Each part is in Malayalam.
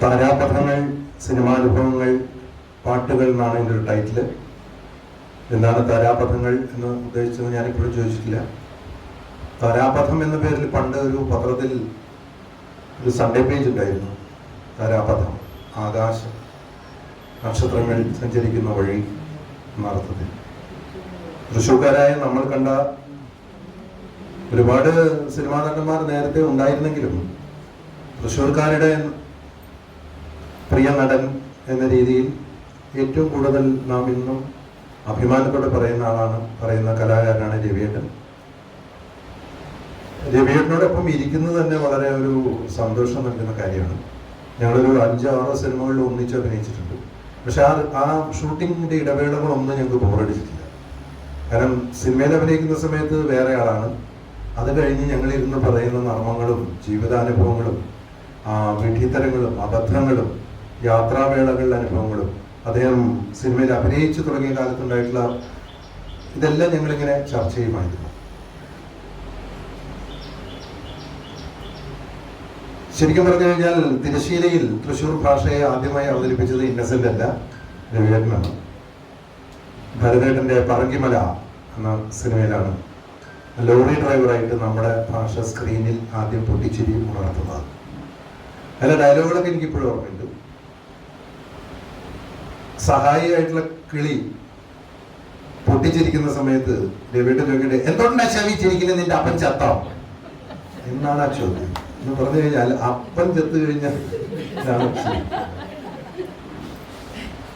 താരാപഥങ്ങൾ സിനിമാനുഭവങ്ങൾ പാട്ടുകൾ എന്നാണ് എന്റെ ഒരു ടൈറ്റിൽ എന്താണ് താരാപഥങ്ങൾ എന്ന് ഉദ്ദേശിച്ചത് ഞാനിപ്പോഴും ചോദിച്ചിട്ടില്ല. താരാപഥം എന്ന പേരിൽ പണ്ട് ഒരു പത്രത്തിൽ ഒരു സൺഡേ പേജ് ഉണ്ടായിരുന്നു. താരാപഥം ആകാശം നക്ഷത്രങ്ങൾ സഞ്ചരിക്കുന്ന വഴി എന്ന അർത്ഥത്തിൽ. തൃശ്ശൂർക്കാരായ നമ്മൾ കണ്ട ഒരുപാട് സിനിമാ നടന്മാർ നേരത്തെ ഉണ്ടായിരുന്നെങ്കിലും തൃശ്ശൂർക്കാരുടെ പ്രിയ നടൻ എന്ന രീതിയിൽ ഏറ്റവും കൂടുതൽ നാം ഇന്നും അഭിമാനത്തോടെ പറയുന്ന ആളാണ് പറയുന്ന കലാകാരനാണ് രവിയേട്ടൻ. രവിയേട്ടനോടൊപ്പം ഇരിക്കുന്നത് തന്നെ വളരെ ഒരു സന്തോഷം നൽകുന്ന കാര്യമാണ്. ഞങ്ങളൊരു അഞ്ചോ ആറോ സിനിമകളിൽ ഒന്നിച്ച് അഭിനയിച്ചിട്ടുണ്ട്. പക്ഷെ ആ ആ ഷൂട്ടിങ്ങിന്റെ ഇടവേളകളൊന്നും ഞങ്ങൾക്ക് ബോറടിച്ചിട്ടില്ല കാരണം സിനിമയിൽ അഭിനയിക്കുന്ന സമയത്ത് വേറെ ആളാണ്. അത് കഴിഞ്ഞ് ഞങ്ങളിരുന്ന് പറയുന്ന നർമ്മങ്ങളും ജീവിതാനുഭവങ്ങളും ആ, വിഡ്ഢിത്തരങ്ങളും അബദ്ധങ്ങളും യാത്രാവേളകളുടെ അനുഭവങ്ങളും. അദ്ദേഹം സിനിമയിൽ അഭിനയിച്ചു തുടങ്ങിയ കാലത്തുണ്ടായിട്ടുള്ള ഇതെല്ലാം ഞങ്ങളിങ്ങനെ ചർച്ച ചെയ്യുമായിരുന്നു. ശരിക്കും പറഞ്ഞു കഴിഞ്ഞാൽ തിരശ്ശീലയിൽ തൃശ്ശൂർ ഭാഷയെ ആദ്യമായി അവതരിപ്പിച്ചത് ഇന്നസെന്റ് അല്ല രവിയേട്ടനാണ്. ഭരതേട്ടന്റെ പറങ്കിമല എന്ന സിനിമയിലാണ് ലോറി ഡ്രൈവറായിട്ട് നമ്മുടെ ഭാഷ സ്ക്രീനിൽ ആദ്യം പൊട്ടിച്ചിരി ഉണർത്തുന്നത്. അല്ല ഡയലോഗുകളൊക്കെ എനിക്കിപ്പോഴും ഓർമ്മയുണ്ട്. സഹായിയായിട്ടുള്ള കിളി പൊട്ടിച്ചിരിക്കുന്ന സമയത്ത് രവിയുടെ ചോദിക്കട്ടെ എന്തുകൊണ്ടാ ശവിച്ചിരിക്കുന്നത് നിന്റെ അപ്പൻ ചത്തോ? എന്നാണ് ആ ചോദ്യം. എന്ന് പറഞ്ഞു കഴിഞ്ഞാൽ അപ്പൻ ചത്തു കഴിഞ്ഞാൽ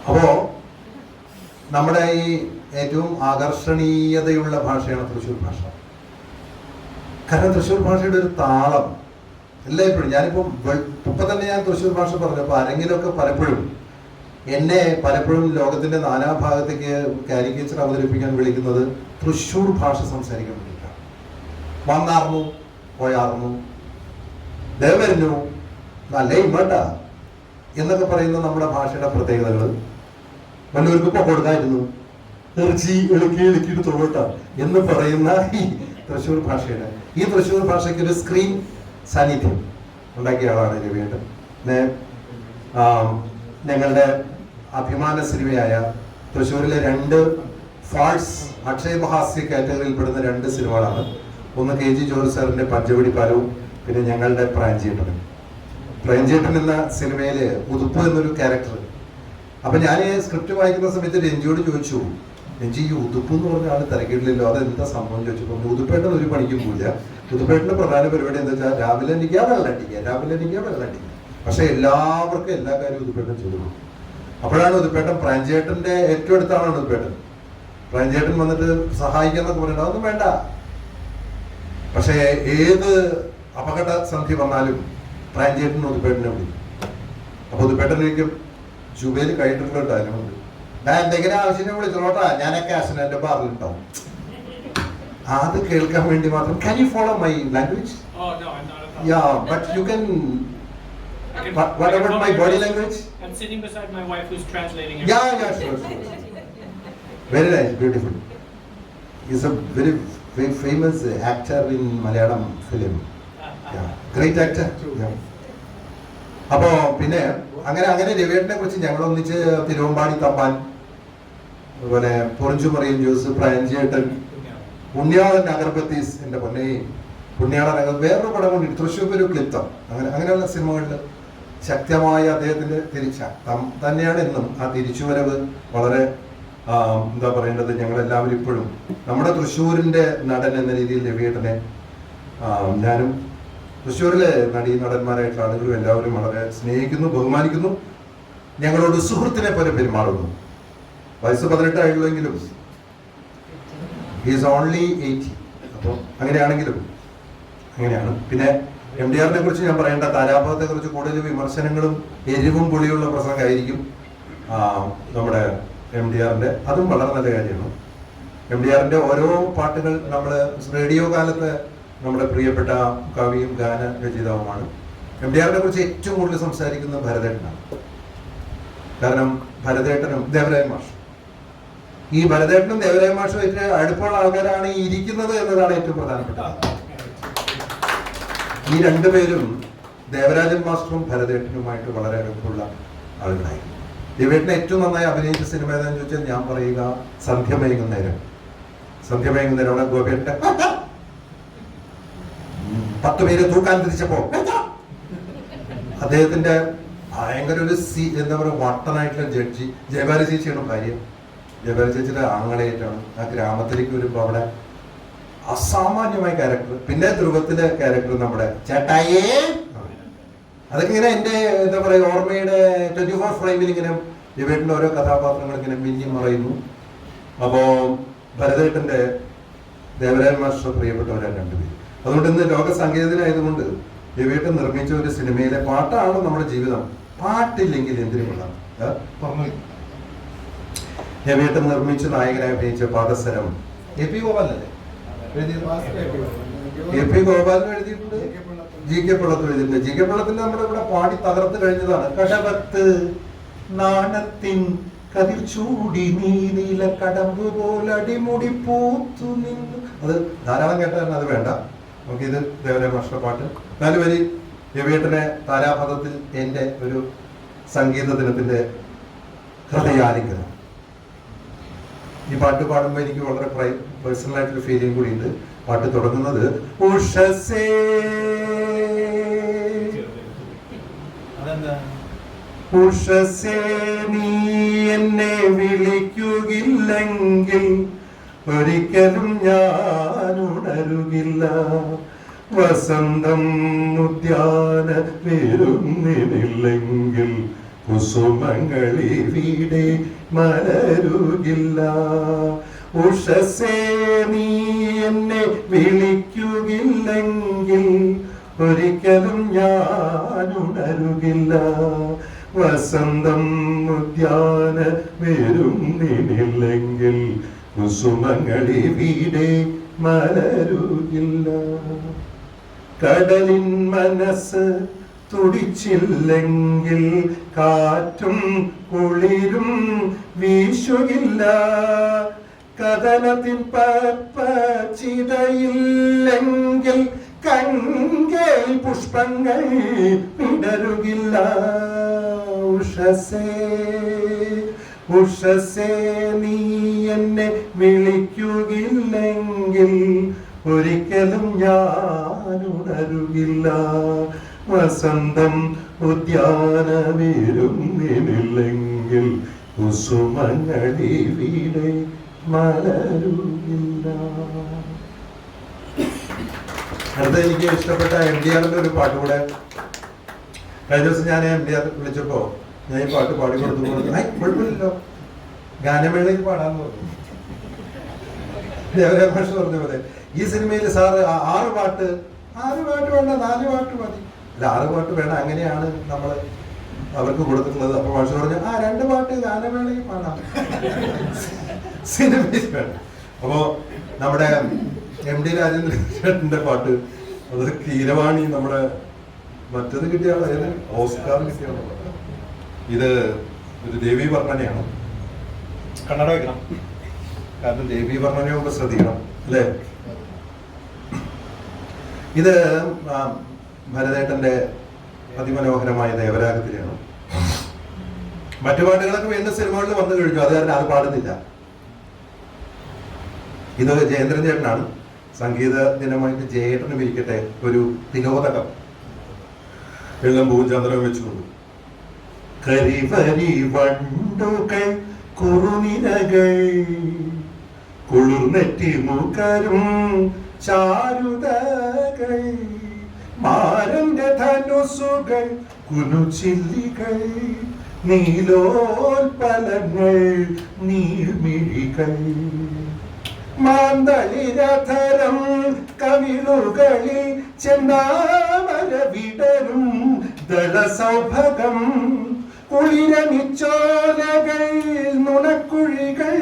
അപ്പോ നമ്മുടെ ഈ ഏറ്റവും ആകർഷണീയതയുള്ള ഭാഷയാണ് തൃശ്ശൂർ ഭാഷ. കാരണം തൃശ്ശൂർ ഭാഷയുടെ ഒരു താളം എല്ലായ്പ്പോഴും ഞാനിപ്പം ഇപ്പൊ തന്നെ ഞാൻ തൃശ്ശൂർ ഭാഷ പറഞ്ഞപ്പോൾ ആരെങ്കിലുമൊക്കെ പലപ്പോഴും എന്നെ പലപ്പോഴും ലോകത്തിന്റെ നാനാഭാഗത്തേക്ക് കാരിക്കേച്ചർ അവതരിപ്പിക്കാൻ വിളിക്കുന്നത് തൃശ്ശൂർ ഭാഷ സംസാരിക്കാൻ വേണ്ടിയിട്ടാണ്. വന്നാർന്നു പോയാർന്നു ദേവരുന്നു നല്ല ഇമ്മട്ട എന്നൊക്കെ പറയുന്ന നമ്മുടെ ഭാഷയുടെ പ്രത്യേകതകൾ വല്ലവർക്ക് ഇപ്പൊ കൊടുക്കായിരുന്നു. ഇറച്ചി എളുക്കി ഇളക്കിയിട്ട് തൊഴുട്ട എന്ന് പറയുന്ന ഈ തൃശ്ശൂർ ഭാഷയുടെ. ഈ തൃശ്ശൂർ ഭാഷയ്ക്ക് ഒരു സ്ക്രീൻ സാന്നിധ്യം ഉണ്ടാക്കിയ ആളാണ് രവിയേട്ടൻ. ഞങ്ങളുടെ അഭിമാന സിനിമയായ തൃശ്ശൂരിലെ രണ്ട് ഫാൾസ് അക്ഷയമഹാസ്യ കാറ്റഗറിയിൽ പെടുന്ന രണ്ട് സിനിമകളാണ്. ഒന്ന് കെ ജി ജോർജ് സാറിന്റെ പഞ്ചവടി പാലവും പിന്നെ ഞങ്ങളുടെ പ്രാഞ്ചേട്ടനും പ്രാഞ്ചേട്ടൻ എന്ന സിനിമയിൽ ഉതുപ്പ് എന്നൊരു ക്യാരക്ടർ അപ്പൊ ഞാൻ സ്ക്രിപ്റ്റ് വായിക്കുന്ന സമയത്ത് രഞ്ജിയോട് ചോദിച്ചു രഞ്ജി ഈ ഉതുപ്പ് എന്ന് പറഞ്ഞ ആൾ തിരക്കിയിട്ടില്ലല്ലോ അതെന്താ സംഭവം? ചോദിച്ചപ്പോൾ ഉതുപ്പേട്ടൻ ഒരു പണിക്കും പോയില്ല ഉതുപ്പേട്ടന്റെ പ്രധാന പരിപാടി എന്താ വെച്ചാൽ രാവിലെ എനിക്കാ വെള്ളം അടിക്കുക രാവിലെ എനിക്കാ വെള്ളം അടിക്കുക. പക്ഷെ എല്ലാവർക്കും എല്ലാ കാര്യവും ഉതുപ്പേട്ടൻ ചെയ്തു കൊടുക്കും. അപ്പോഴാണ് ഉതുപ്പേട്ടൻ പ്രാഞ്ചേട്ടന്റെ ഏറ്റവും അടുത്താണ് ഉതുപ്പേട്ടൻ പ്രാഞ്ചേട്ടൻ വന്നിട്ട് സഹായിക്കാന്നൊക്കെ പറയുന്നത് അതൊന്നും വേണ്ട. പക്ഷേ ഏത് അപകട സന്ധി വന്നാലും പ്രാഞ്ചേട്ടൻ ഉതുപ്പേട്ടനെ വിളിക്കും. അപ്പൊ ഉതുപ്പേട്ടനിലേക്കും ജുബയിൽ കഴിഞ്ഞിട്ടുള്ള ഡയലോഗുണ്ട് ഞാൻ എന്തെങ്കിലും ആവശ്യത്തിന് വിളിച്ചോട്ടാ ഞാനൊക്കെ ആശനന്റെ ബാറിലുണ്ടാവും. അത് കേൾക്കാൻ വേണ്ടി മാത്രം can you follow my language yeah but you can What- what I about my body language? I'm sitting beside my wife who's translating it. Yeah, yeah, sure, sure. Very nice, beautiful. He's a very fa- famous actor in Malayalam film. Yeah, great actor. Yeah. അപ്പോ പിന്നെ അങ്ങനെ അങ്ങനെ രവിയേട്ടനെ കുറിച്ച് ഞങ്ങൾ ഒന്നിച്ച് തിരുവമ്പാടി തമ്പാൻ അതുപോലെ പൊറിഞ്ചുമറിയൻ ജോസ് പ്രയഞ്ചേട്ടൻ പുണ്യാളൻ അഗർബത്തീസ് എന്റെ പൊന്നെ nagar അഗർ വേറൊരു പടം കൊണ്ടിട്ട് തൃശ്ശൂർ ഒരു ക്ലിപ്തം അങ്ങനെ അങ്ങനെയുള്ള സിനിമകളിൽ ശക്തമായ അദ്ദേഹത്തിന്റെ തിരിച്ച. തം- തന്നെയാണ് ഇന്നും ആ തിരിച്ചുവരവ് വളരെ എന്താ പറയേണ്ടത്? ഞങ്ങൾ എല്ലാവരും ഇപ്പോഴും നമ്മുടെ തൃശ്ശൂരിന്റെ നടൻ എന്ന രീതിയിൽ രവിയേട്ടനെ ഞാനും തൃശ്ശൂരിലെ നടീ നടന്മാരായിട്ടുള്ള ആളുകളും എല്ലാവരും വളരെ സ്നേഹിക്കുന്നു ബഹുമാനിക്കുന്നു. ഞങ്ങളോട് സുഹൃത്തിനെ പോലെ പെരുമാറുന്നു. വയസ്സ് പതിനെട്ടായുള്ളെങ്കിലും ഈസ് ഓൺലി എയ്റ്റി അപ്പോൾ അങ്ങനെയാണെങ്കിലും അങ്ങനെയാണ്. പിന്നെ എം ഡി ആറിനെ കുറിച്ച് ഞാൻ പറയേണ്ട താരാപഥത്തെ കുറിച്ച് കൂടുതൽ വിമർശനങ്ങളും എരിവും പുളിയുള്ള പ്രസംഗമായിരിക്കും നമ്മുടെ എം ഡി ആറിന്റെ അതും വളരെ നല്ല കാര്യമാണ്. എം ഡി ആറിന്റെ ഓരോ പാട്ടുകൾ നമ്മൾ റേഡിയോ കാലത്ത് നമ്മുടെ പ്രിയപ്പെട്ട കവിയും ഗാന രചയിതാവുമാണ്. എം ഡി ആറിനെ കുറിച്ച് ഏറ്റവും കൂടുതൽ സംസാരിക്കുന്നത് ഭരതേട്ടനാണ്. കാരണം ഭരതേട്ടനും ദേവരായ മാഷ്. ഈ ഭരതേട്ടനും ദേവരായ മാഷുമായിട്ട് അടുപ്പമുള്ള ആൾക്കാരാണ് ഇരിക്കുന്നത് എന്നതാണ് ഏറ്റവും പ്രധാനപ്പെട്ടത് ഈ രണ്ടുപേരും ദേവരാജൻ മാസ്റ്ററും ഭരതേട്ടനുമായിട്ട് വളരെ അടുപ്പമുള്ള ആളുകളായിരുന്നു ദേവേട്ടനെ ഏറ്റവും നന്നായി അഭിനയിച്ച സിനിമ ഏതാണെന്ന് ചോദിച്ചാൽ ഞാൻ പറയുക സന്ധ്യ മയങ്ങുന്നേരം സന്ധ്യ മയങ്ങുന്നേരം അവിടെ ഗോപേട്ട പത്ത് പേര് തൂക്കാൻ തിരിച്ചപ്പോ അദ്ദേഹത്തിന്റെ ഭയങ്കര ഒരു സി എന്താ പറയുക വട്ടനായിട്ടുള്ള ജഡ്ജി ജയഭാരി ചേച്ചിയാണ് ഭാര്യ. ജയഭാരി ചേച്ചിയുടെ ആങ്ങളേറ്റാണ് ആ ഗ്രാമത്തിലേക്ക് വരുമ്പോ അവിടെ അസാമാന്യമായ ക്യാരക്ടർ പിന്നെ ധ്രുവത്തിലെ ക്യാരക്ടർ നമ്മുടെ ചേട്ടായേ. അതൊക്കെ ഇങ്ങനെ എന്റെ എന്താ പറയുക ഓർമ്മയുടെ ട്വന്റി ഫോർ ഫ്രെയിമിൽ ഇങ്ങനെ ദിവേട്ടിന്റെ ഓരോ കഥാപാത്രങ്ങൾ ഇങ്ങനെ മിഞ്ഞി മറയുന്നു. അപ്പോ ഭരതേട്ടന്റെ ദേവരാജൻ മാസ്റ്റർ പ്രിയപ്പെട്ടവരാണ് രണ്ടുപേരും. അതുകൊണ്ട് ഇന്ന് ലോക സംഗീതത്തിനായതുകൊണ്ട് ദിവേട്ടൻ നിർമ്മിച്ച ഒരു സിനിമയിലെ പാട്ടാണ് നമ്മുടെ ജീവിതം. പാട്ടില്ലെങ്കിൽ എന്തിനു കൊള്ളാം? പറഞ്ഞു രവിയേട്ടൻ നിർമ്മിച്ച് നായകനായി അഭിനയിച്ച പാദസരം. എ പി ഗോപാലല്ലേ? എ പി ഗോപാലൻ എഴുതിയിട്ടുണ്ട്. ജി കെ പിള്ളത്ത് എഴുതിയിട്ടുണ്ട്. ജി കെ പിള്ളത്തിന്റെ നമ്മുടെ ഇവിടെ പാടി തകർത്ത് കഴിഞ്ഞതാണ്. കടവത്ത് നാണത്തിൻ കതിർ ചൂടി നീല കടമ്പ് പോലെ അടിമുടി പൂത്തു നിന്നു. അത് ധാരാളം കേട്ടാൽ അത് വേണ്ട. നമുക്ക് ഇത് ഭക്ഷണപ്പാട്ട് എന്നാലും വരി രവിയേട്ടനെ താരാപഥത്തിൽ എന്റെ ഒരു സംഗീത ദിനത്തിന്റെ ഹൃദയാലിംഗനം. ഈ പാട്ട് പാടുമ്പോൾ എനിക്ക് വളരെ പേഴ്സണൽ ആയിട്ടുള്ള ഫീലിംഗ് കൂടി ഉണ്ട് പാട്ട് തുടങ്ങുന്നത് ഉഷസേ. അതെന്താ? ഉഷസേ നീ എന്നെ വിളിക്കുകില്ലെങ്കിൽ ഒരിക്കലും ഞാൻ ഉണരുകില്ല വസന്തം ഉദ്യാന വരുന്നില്ലെങ്കിൽ കുസുമങ്ങളിവിടെ മലരുകില്ല. ഉഷസേ നീ എന്നെ വിളിക്കുകില്ലെങ്കിൽ ഒരിക്കലും ഞാൻ ഉണരുകില്ല വസന്തം ഉദ്യാന വരുന്നില്ലെങ്കിൽ കുസുമങ്ങളിവിടെ മലരുകില്ല. കടലിൻ മനസ്സ് തുടിച്ചില്ലെങ്കിൽ കാറ്റും കുളിരും വീശുകില്ല. കഥനത്തിൻ പപ്പച്ചിതയില്ലെങ്കിൽ കങ്കേൽ പുഷ്പങ്ങൾ വിടരുകില്ല ഉഷസേ ഉഷസേ നീ എന്നെ വിളിക്കുകില്ലെങ്കിൽ ഒരിക്കലും ഞാൻ ഉണരുകില്ല. വസന്തം ഉദ്യാനമിരുന്നില്ലെങ്കിൽ കുസുമങ്ങളിവിടെ മലരുകില്ല അടുത്ത എനിക്ക് ഇഷ്ടപ്പെട്ട എം ഡി ആറിന്റെ ഒരു പാട്ട് കൂടെ. കഴിഞ്ഞ ദിവസം ഞാൻ എം ഡി ആർ വിളിച്ചപ്പോ ഞാൻ ഈ പാട്ട് പാടി കൊടുത്തു കുഴപ്പമില്ലല്ലോ. ഗാനമേളയിൽ പാടാൻ പറഞ്ഞു. പറഞ്ഞ പോലെ ഈ സിനിമയിൽ സാറ് ആറ് പാട്ട് ആറ് പാട്ട് വേണ്ട നാല് പാട്ട് മതി. അല്ല ആറ് പാട്ട് വേണം അങ്ങനെയാണ് നമ്മൾ അവർക്ക് കൊടുക്കുന്നത് അപ്പൊ മാഷ് പറഞ്ഞു ആ രണ്ട് പാട്ട് ഗാനമേളയിൽ പാടാം. സിനിമയിൽ വേണം. അപ്പോ നമ്മുടെ എം ഡി രാജേന്ദ്രൻ ചേട്ടന്റെ പാട്ട് അത് കീരവാണി നമ്മുടെ മറ്റത് കിട്ടിയ ആളായത്? ഓസ്കാർ കിട്ടിയ ആളാണ്. ഇത് ഒരു ദേവി വർണനയാണ്. കണ്ണട വെക്കണം കാരണം ദേവി വർണനയൊക്കെ ശ്രദ്ധിക്കണം അല്ലേ? ഇത് ഭരതേട്ടന്റെ അതിമനോഹരമായ ദേവരാഗത്തിലാണ്. മറ്റു പാട്ടുകളൊക്കെ വീണ്ടും സിനിമകളിൽ വന്നു കഴിഞ്ഞു അത് കാരണം അത് പാടുന്നില്ല. ഇത് ജയേന്ദ്രൻ ചേട്ടനാണ്. സംഗീത ദിനമായിട്ട് ജയേട്ടനും ഇരിക്കട്ടെ ഒരു തിലോതകം. എല്ലാം വെച്ചുകൊണ്ടു വെച്ചുകൊണ്ട്. കരിവരി വണ്ടുകൾ കുറുനിരകൾ കുളിർനെറ്റി മുഖരും ചാരുതകൾ. മാരന്റെ ധനുസുകൾ കുനുചില്ലികൾ നീലോൽപലങ്ങൾ നീർമിഴികൾ. മാന്തളിരഥരം കവിളുകളിൽ ചെന്നാമര വിടരും ദളസൗഭകം. കുളിരമിച്ചോലകൾ നുണക്കുഴികൾ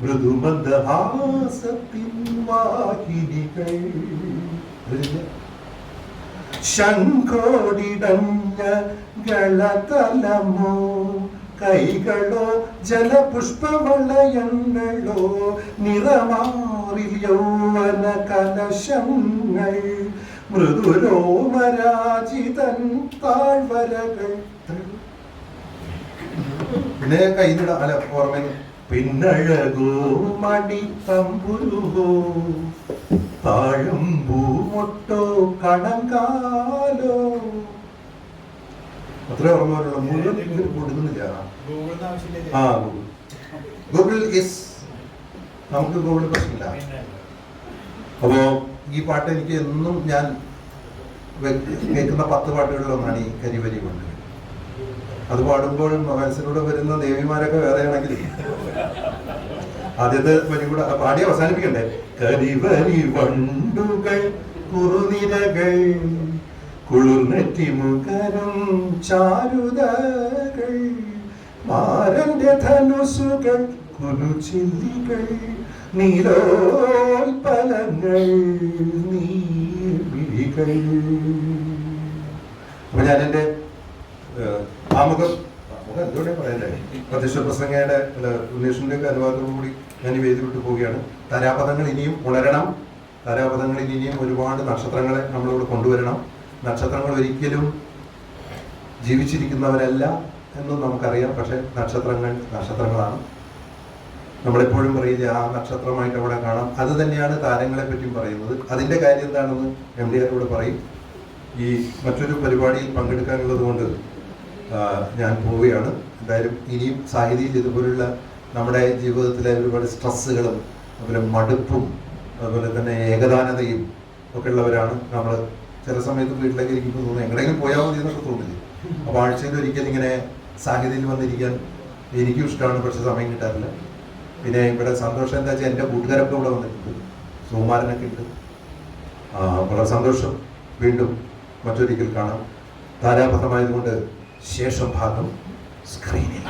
മൃദുമന്ദഹാസത്തിൻ വാഹിനികൾ. ശംഖോടിടഞ്ഞ ഗളതലമോ കൈകളോ ജലപുഷ്പവളയങ്ങളോ നിറമാറിൽ യൗവന കലശങ്ങൾ മൃദുരോമരാജിതൻ താഴ്വരകൾ പിന്നെ കൈനിട അല്ല ഓർമ്മ പിന്നഴകോ മണി താഴമ്പൂ മൊട്ടോ കടങ്കാലോ. അത്ര ഓർമ്മ വരുള്ളൂ മുഴുവൻ ഇതിൽ കൊടുക്കുന്നില്ല. ആ ഗൂഗിൾ. ഗൂഗിൾ ഇസ് നമുക്ക് ഗൂഗിൾ പ്രശ്നമില്ല. അപ്പോ ഈ പാട്ട് എനിക്ക് എന്നും ഞാൻ കേൾക്കുന്ന പത്ത് പാട്ടുകളിലൊന്നാണ് ഈ കരിവരി കൊണ്ട് അത് പാടുമ്പോൾ മനസ്സിലൂടെ വരുന്ന ദേവിമാരൊക്കെ വേറെയാണെങ്കിൽ ആദ്യത്തെ വരി കൂടെ പാടി അവസാനിപ്പിക്കണ്ടേ? കരിവരി വണ്ടുകൾ കുറുനിരകൾ കുളിർനെറ്റി മുഖരം ചാരുതകൾ മാരന്റെ ധനുസുകൾ കുരുചില്ലികൾ നീലോൽപലങ്ങൾ നീർമിഴികൾ അപ്പൊ എന്റെ ആമുഖം ആമുഖം എന്തുകൊണ്ടേ പറയണ്ടേ പ്രത്യക്ഷ പ്രസംഗയുടെ അല്ല ഉന്മേഷിന്റെ അനുവാദത്തോടു കൂടി ഞാൻ ഈ വേദി വിട്ടു പോവുകയാണ് ഇനിയും ഉണരണം. തരാപഥങ്ങൾ ഇനിയും ഒരുപാട് നക്ഷത്രങ്ങളെ നമ്മളിവിടെ കൊണ്ടുവരണം. നക്ഷത്രങ്ങൾ ഒരിക്കലും ജീവിച്ചിരിക്കുന്നവരല്ല എന്നും നമുക്കറിയാം. പക്ഷെ നക്ഷത്രങ്ങൾ നക്ഷത്രങ്ങളാണ്. നമ്മളെപ്പോഴും പറയില്ല ആ നക്ഷത്രമായിട്ട് അവിടെ കാണാം. അത് തന്നെയാണ് താരങ്ങളെ പറ്റിയും പറയുന്നത്. അതിന്റെ കാര്യം എന്താണെന്ന് എം ഡി ആരോട് പറയും. ഈ മറ്റൊരു പരിപാടിയിൽ പങ്കെടുക്കാനുള്ളത് കൊണ്ട് ഞാൻ പോവുകയാണ്. എന്തായാലും ഇനിയും സാഹിതിയിൽ ഇതുപോലുള്ള നമ്മുടെ ജീവിതത്തിലെ ഒരുപാട് സ്ട്രെസ്സുകളും അതുപോലെ മടുപ്പും അതുപോലെ തന്നെ ഏകദാനതയും ഒക്കെ ഉള്ളവരാണ് നമ്മൾ ചില സമയത്ത് വീട്ടിലേക്ക് ഇരിക്കുമ്പോൾ തോന്നുന്നു എങ്ങനെയെങ്കിലും പോയാൽ മതി എന്നൊക്കെ തോന്നില്ലേ? അപ്പോൾ ആഴ്ചയിൽ ഒരിക്കൽ ഇങ്ങനെ സാഹിതിയിൽ വന്നിരിക്കാൻ എനിക്കും ഇഷ്ടമാണ് പക്ഷെ സമയം കിട്ടാറില്ല. പിന്നെ ഇവിടെ സന്തോഷം എന്താ വെച്ചാൽ എന്റെ കൂട്ടുകാരൊക്കെ ഇവിടെ വന്നിട്ടുണ്ട്. സുകുമാരനൊക്കെ ഉണ്ട്. വളരെ സന്തോഷം. വീണ്ടും മറ്റൊരിക്കൽ കാണാം. താരാപഥമായതുകൊണ്ട് ശേഷഭാഗം സ്ക്രീനിൽ.